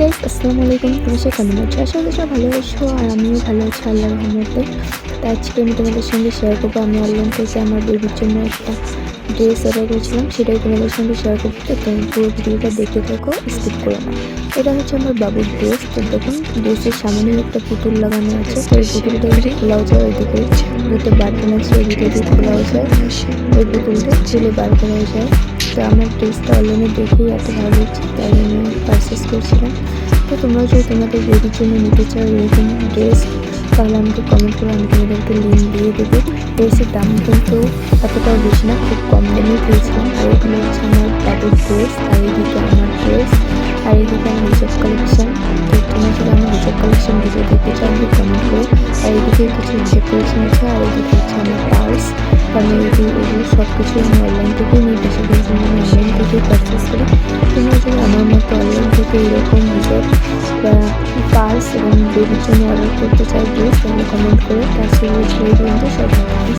Guys আসসালামু আলাইকুম। তুমি সে কেমন আছো। আশা করি সব ভালো আছো আর আমিও ভালো আছি, আল্লাহর রহমতে। তো আজকে আমি তোমাদের সঙ্গে শেয়ার করব। আমি অনলাইন থেকে আমার বেবির জন্য একটা ড্রেস অর্ডার করেছিলাম। সেটাই তোমাদের সঙ্গে শেয়ার করব। তো তুমি পুরো ভিডিওটা দেখতে থাকো স্কিপ করো না। এটা হচ্ছে আমার বাবুর ড্রেস তো দেখুন ড্রেসের সামনে একটা পুতুল লাগানো আছে। এই পুতুলটা যদি খোলাও যায় ওইদিকে। দুটো বাটন আছে, ওইদিকে দিয়ে খোলাও যায়। ওই পুতুলটা ছেলে বার করা যায়। তো আমার ড্রেসটা অনলাইনে দেখেই এত ভালো লাগছে তাই আমি পারচেস করছিলাম। তো তোমরাও যদি তোমাদের বেবির জন্য নিতে চাও এরকম ড্রেস তাহলে আমাকে কমেন্ট করে আমি তোমাদেরকে লিঙ্ক দিয়ে দেবো। ড্রেসের দাম কিন্তু এতটাও বেশি না, খুব কম দামেই পেয়েছিলাম। আর এগুলো হচ্ছে আমার বাবুর ড্রেস আর এদিকে আমার ড্রেস আর এদিকে আমার হিজাব কালেকশন তো তোমরা যদি আমার হিজাব কালেকশন ভিডিও দেখতে চাও আমি কমেন্ট করো। আর এদিকে কিছু হিজাব কালেকশন আছে, আর এদিকে হচ্ছে আমার পার্স আমি এগুলো সব কিছু আমি অনলাইন থেকেই নিই বেশিরভাগ জন্য আমি অনলাইন থেকেই পারচেস করি। তোমরা যদি আমার মতো অনলাইন থেকে এরকম নিজের পার্স এবং বেবির জন্য অর্ডার করতে চাই ড্রেস তাহলে কমেন্ট করে। তার সঙ্গে ছেড়ে দিন তো সব